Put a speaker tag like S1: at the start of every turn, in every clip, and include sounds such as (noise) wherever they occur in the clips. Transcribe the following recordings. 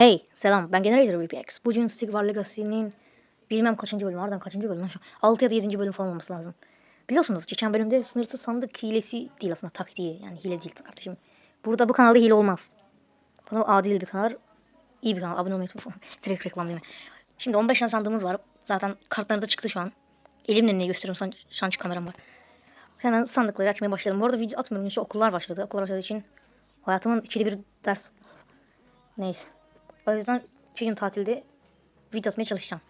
S1: Hey selam ben Generator VPX. Bugün Stick War Legacy'nin bilmem kaçıncı bölümü ardından kaçıncı bölüm lan şu 6 ya da 7. bölüm falan olması lazım. Biliyorsunuz geçen bölümde sınırsız sandık hilesi değil aslında taktiği yani hile değil kardeşim. Burada bu kanalda hile olmaz. Kanal adil bir kanal. iyi bir kanal. Abone olmayı unutmayın. (laughs) Direkt reklam değil mi? Şimdi 15 tane sandığımız var. Zaten kartları da çıktı şu an. Elimle ne gösteriyorum şu an, kameram var. Hemen sandıkları açmaya başladım. Bu arada video atmıyorum. Çünkü okullar başladı. Okullar başladığı için hayatımın ikili bir ders. Neyse. O yüzden gün tatilde video atmaya çalışacağım.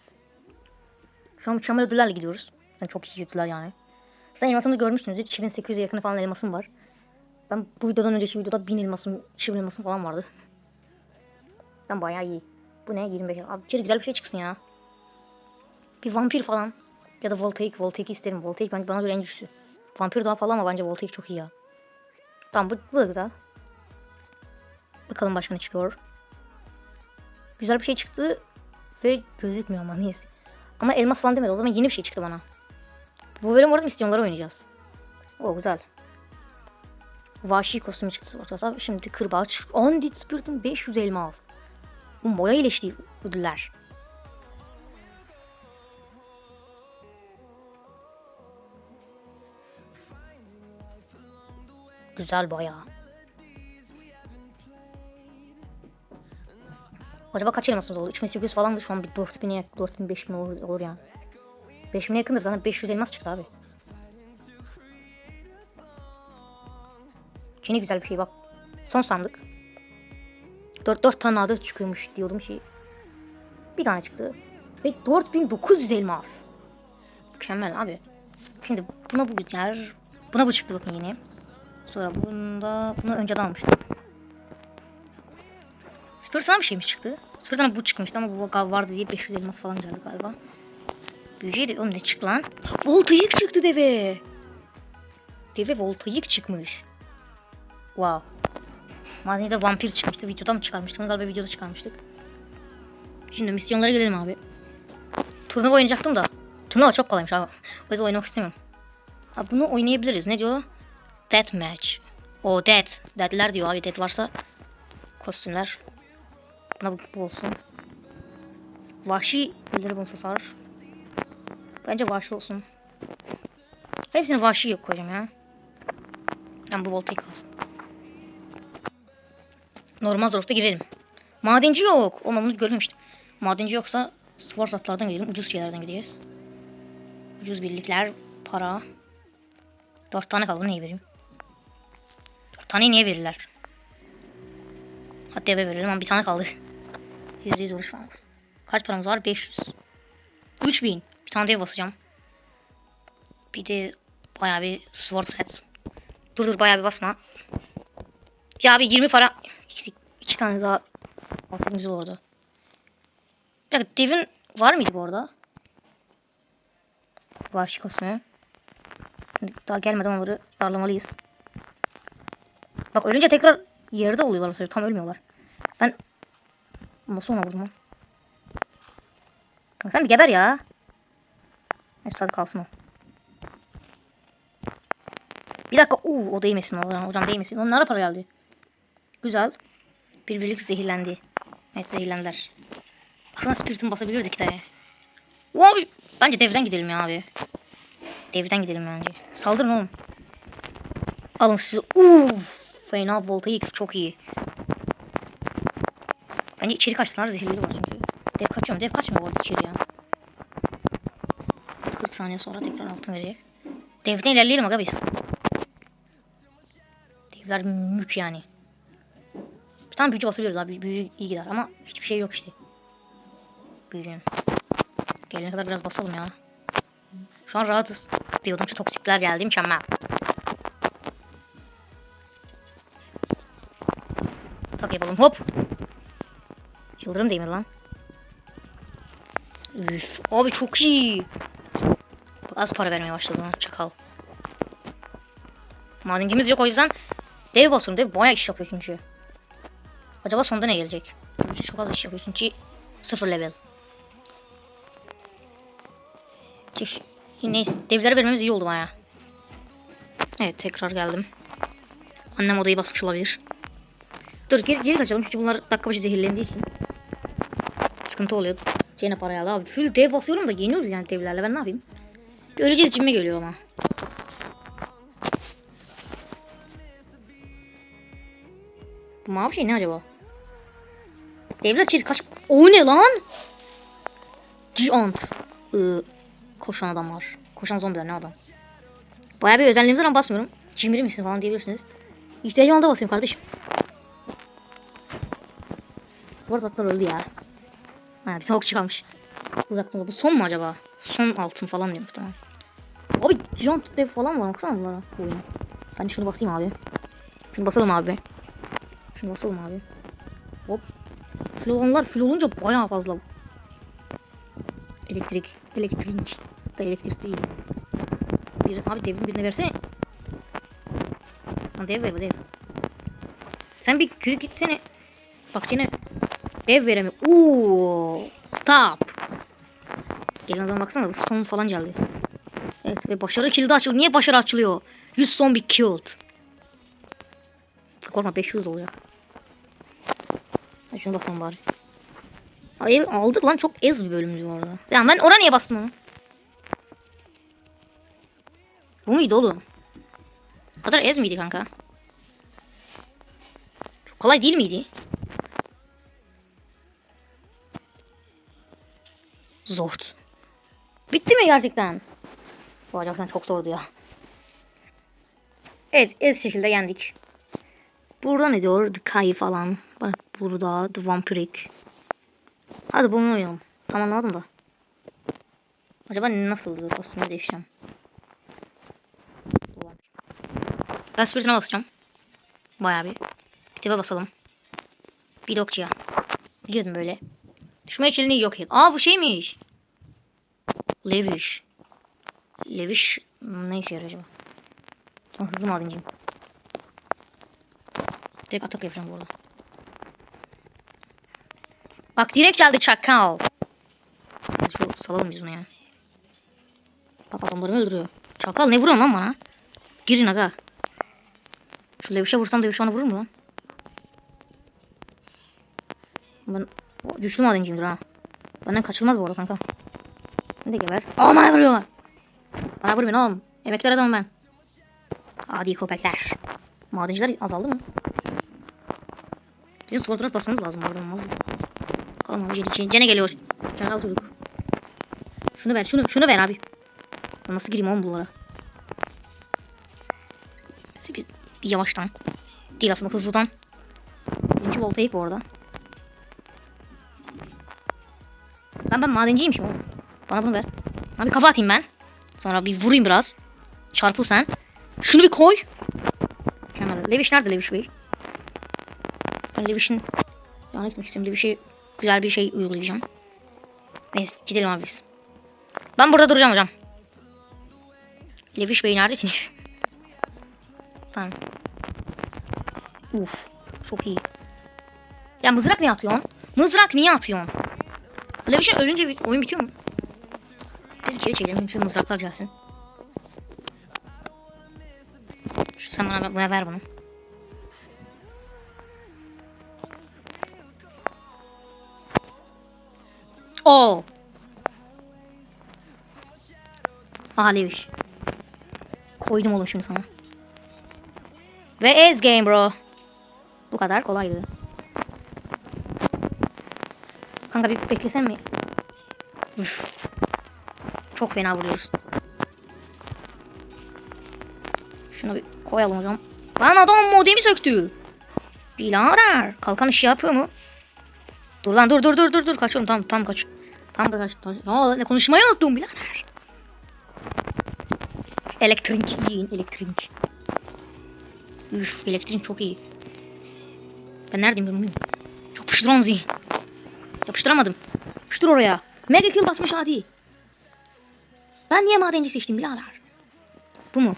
S1: Şu an mükemmel ödüllerle gidiyoruz. Yani çok iyi ödüller yani. Sen elmasımı görmüşsünüzdür. 2800'e yakın falan elmasım var. Ben bu videodan önceki videoda 1000 elmasım, 2000 elmasım falan vardı. Ben bayağı iyi. Bu ne? 25. Abi içeri güzel bir şey çıksın ya. Bir vampir falan. Ya da voltaik. Voltaik isterim. Voltaik bence bana göre en güçlü. Vampir daha falan ama bence voltaik çok iyi ya. Tamam bu, bu da güzel. Bakalım başka ne çıkıyor. Güzel bir şey çıktı ve gözükmüyor ama neyse. Ama elmas falan demedi o zaman yeni bir şey çıktı bana. Bu bölüm orada misyonları oynayacağız. O güzel. Vahşi kostümü çıktı ortası. Şimdi kırbaç. Andit Spirit'in 500 elmas. Bu boya iyileşti ödüller. Güzel bayağı. Acaba kaç elmasımız oldu? 3800 falan da şu an bir 4000'e yak 4000 5000 olur, olur yani. 5000'e yakındır zaten 500 elmas çıktı abi. Yine güzel bir şey bak. Son sandık. 4 4 tane adet çıkıyormuş diyordum şey. Bir tane çıktı. Ve 4900 elmas. Mükemmel abi. Şimdi buna bu yer. Buna bu çıktı bakın yine. Sonra bunda bunu önceden almıştım. Spirtana bir şey mi çıktı? Spirtana bu çıkmıştı ama bu gal vardı diye 500 elmas falan geldi galiba. Büyüceydi. Oğlum ne çıktı lan? Voltayık çıktı deve. Deve voltayık çıkmış. Wow. Madende vampir çıkmıştı. Videoda mı çıkarmıştık? Onu Galiba videoda çıkarmıştık. Şimdi misyonlara gidelim abi. Turnuva oynayacaktım da. Turnuva çok kolaymış abi. O yüzden oynamak istemiyorum. Abi bunu oynayabiliriz. Ne diyor? Deathmatch. O death. Deadler diyor abi. Death varsa kostümler. Buna bu, olsun. Vahşi bildiri bonus hasar. Bence vahşi olsun. Hepsini vahşi koyacağım ya. Ben bu voltayı kalsın. Normal zorlukta girelim. Madenci yok. Ama bunu görmemiştim. Madenci yoksa spor atlardan gidelim. Ucuz şeylerden gideceğiz. Ucuz birlikler, para. Dört tane kaldı. Neyi vereyim? Dört taneyi niye verirler? Hatta eve verelim ama bir tane kaldı. Yüz vuruş var. Kaç paramız var? 500. 3000. Bir tane de ev basacağım. Bir de bayağı bir sword pet. Dur dur bayağı bir basma. Ya bir 20 para. İki, iki tane daha basayım güzel olurdu. Bir dakika devin var mıydı bu arada? Kostümü. Şimdi Daha gelmeden onları darlamalıyız. Bak ölünce tekrar yerde oluyorlar tam ölmüyorlar. Ben nasıl ona vurdum lan? Kanka sen bir geber ya. Neyse hadi kalsın o. Bir dakika. Uuu o değmesin hocam, hocam değmesin. Onlara para geldi. Güzel. Bir birlik zehirlendi. Evet zehirlendiler. Aslında spiritin basabilirdik de. Oo, Abi bence devden gidelim ya abi. Devden gidelim bence. Saldırın oğlum. Alın sizi. Uff. Fena voltaik çok iyi. Bence içeri kaçsınlar zehirleri var çünkü. Dev kaçıyor mu? Dev kaçmıyor bu arada içeri ya. 40 saniye sonra tekrar altın verecek. Devden ilerleyelim aga biz. Devler mük yani. Bir tane büyücü basabiliriz abi. Büyücü iyi gider ama hiçbir şey yok işte. Büyücünün. Gelene kadar biraz basalım ya. Şu an rahatız. Diyordum şu toksikler geldi mükemmel. Tak yapalım hop. Yıldırım değil mi lan? Üf, abi çok iyi. Az para vermeye başladı lan çakal. Madencimiz yok o yüzden dev basıyorum. Dev bayağı iş yapıyor çünkü. Acaba sonunda ne gelecek? Çok az iş yapıyor çünkü sıfır level. Neyse devlere vermemiz iyi oldu baya. Evet tekrar geldim. Annem odayı basmış olabilir. Dur geri, geri kaçalım çünkü bunlar dakika başı zehirlendiği için. Sıkıntı oluyor. Gene parayı al abi. Full dev basıyorum da yeniyoruz yani devlerle. Ben ne yapayım? Bir öleceğiz cime geliyor ama. Bu mavi şey ne acaba? Devler içeri kaç... O ne lan? Giant. Ee, koşan adam var. Koşan zombiler ne adam? Bayağı bir özelliğimize ama basmıyorum. Cimri misin falan diyebilirsiniz. İhtiyacım anda basıyorum kardeşim. Sword Batman öldü ya. Ha bir tane okçu kalmış. Uzaktan bu son mu acaba? Son altın falan diyor muhtemelen. Abi Giant dev falan var baksana bunlara bu oyuna. Ben şunu basayım abi. Şunu basalım abi. Şunu basalım abi. Hop. Fil olanlar fil olunca bayağı fazla. Elektrik. Elektrik. Da elektrik değil. Bir, abi devin birine versene. Lan dev ver dev. Sen bir kürü gitsene. Bak yine dev veremiyor. Oo, stop. Gelin adama baksana bu son falan geldi. Evet ve başarı kilidi açıldı. Niye başarı açılıyor? 100 son bir killed. Korkma 500 olacak. Ha, şunu bakalım bari. Hayır aldık lan çok ez bir bölümdü bu arada. Ya ben oraya niye bastım onu? Bu muydu oğlum? O kadar ez miydi kanka? Çok kolay değil miydi? Zor. Bitti mi gerçekten? Bu gerçekten çok zordu ya. Evet, ez şekilde yendik. Burada ne diyor? The falan. Bak burada The Vampiric. Hadi bunu oynayalım. Tam anlamadım da. Acaba nasıldır? Kostümü değişeceğim. Ben spiritine basacağım. Bayağı bir. Tebe basalım. Bir de okçuya. Girdim böyle. Düşme içeriğini yok et. Aa bu şeymiş. Levish. Levish ne işe yarıyor acaba? Hızlı madenciyim. Direkt atak yapacağım burada. Bak direkt geldi çakal. Şu salalım biz bunu ya. Bak adamlarımı öldürüyor. Çakal ne vuruyorsun lan bana? Girin aga. Şu Leviş'e vursam Leviş bana vurur mu lan? Ben güçlü madenciyimdir ha. Benden kaçılmaz bu arada kanka. Ne de geber. Aa bana vuruyorlar. Bana vurmayın oğlum. Emekler adamım ben. Adi köpekler. Madenciler azaldı mı? Bizim sportuna basmamız lazım arada. olmaz mı? Bakalım abi gene, gene geliyor. Çakal çocuk. Şunu ver şunu şunu ver abi. Nasıl gireyim oğlum bunlara? Bir, bir yavaştan. Değil aslında hızlıdan. Bizimki voltayık bu Lan ben madenciymişim oğlum. Bana bunu ver. Lan bir kafa atayım ben. Sonra bir vurayım biraz. Çarpıl sen. Şunu bir koy. Mükemmel. Leviş nerede Leviş Bey? Ben Leviş'in yanına gitmek istiyorum. Leviş'e güzel bir şey uygulayacağım. Neyse gidelim abi biz. Ben burada duracağım hocam. Leviş Bey neredesiniz? (laughs) tamam. Uf. Çok iyi. Ya mızrak niye atıyorsun? Mızrak niye atıyorsun? Leviş'in ölünce oyun bitiyor mu? Bir kere çekelim. Şu mızraklar gelsin. Şu sen bana, bana ver bunu. Oo. Aha Leviş. Koydum oğlum şimdi sana. Ve ez game bro. Bu kadar kolaydı. Kanka bir beklesen mi? Üf. Çok fena vuruyoruz. Şunu bir koyalım hocam. Lan adam modemi söktü. Birader. Kalkan işi yapıyor mu? Dur lan dur dur dur dur dur kaçıyorum tam tam kaç. Tam kaç. Aa ne konuşmayı unuttum birader. Elektrik yiyin elektrik. Üf elektrik çok iyi. Ben neredeyim bilmiyorum. Yapıştır onu zihin. Yapıştıramadım. Yapıştır oraya. Mega kill basmış hadi. Ben niye madenci seçtim birader? Bu mu?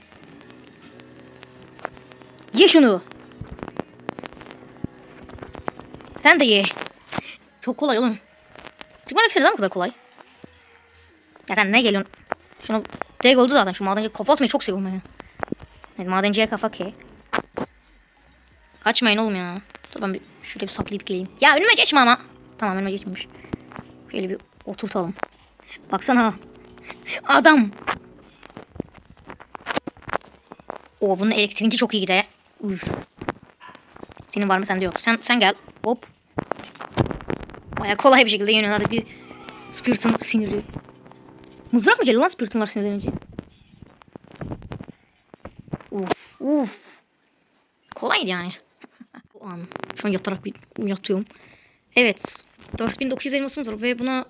S1: Ye şunu. Sen de ye. Çok kolay oğlum. Çıkmak istedim bu kadar kolay. Ya sen ne geliyorsun? Şunu direkt oldu zaten. Şu madenci kafa atmayı çok seviyorum ben. Evet madenciye kafa ke. Kaçmayın oğlum ya. Dur ben bir şuraya bir saplayıp geleyim. Ya önüme geçme ama. Tamam önüme geçmemiş. Şöyle bir oturtalım. Baksana. Adam. O bunun elektriğinki çok iyi gider. Üf. Senin var mı sende yok. Sen sen gel. Hop. Baya kolay bir şekilde yeniyorlar bir Spirit'in siniri. Mızrak mı geliyor lan Spirit'inler sinirlenince? Uf uf. Kolaydı yani. (laughs) Bu an. Şu an yatarak bir yatıyorum. Evet. 4900 elmasımız var ve buna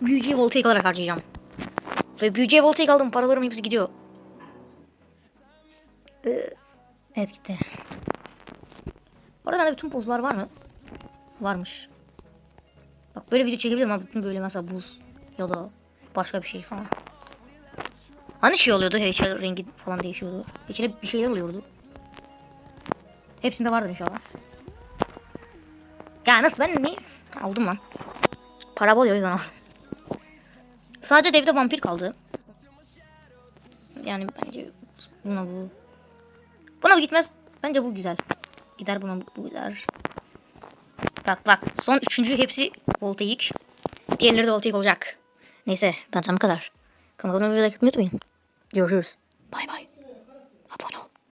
S1: büyücüye voltaik alarak harcayacağım. Ve büyücüye voltaik aldım. Paralarım hepsi gidiyor. Ee, evet gitti. Orada bende bütün buzlar var mı? Varmış. Bak böyle video çekebilirim ama bütün böyle mesela buz ya da başka bir şey falan. Hani şey oluyordu heykel rengi falan değişiyordu. İçine bir şeyler oluyordu. Hepsinde vardır inşallah. Ya nasıl ben ne? Aldım lan. Para bol o yüzden aldım. Sadece devde vampir kaldı. Yani bence buna bu. Buna bu gitmez. Bence bu güzel. Gider buna bu gider. Bak bak. Son üçüncü hepsi voltaik. Diğerleri de voltaik olacak. Neyse ben sana bu kadar. Kanalıma like atmayı unutmayın. Görüşürüz. Bay bay.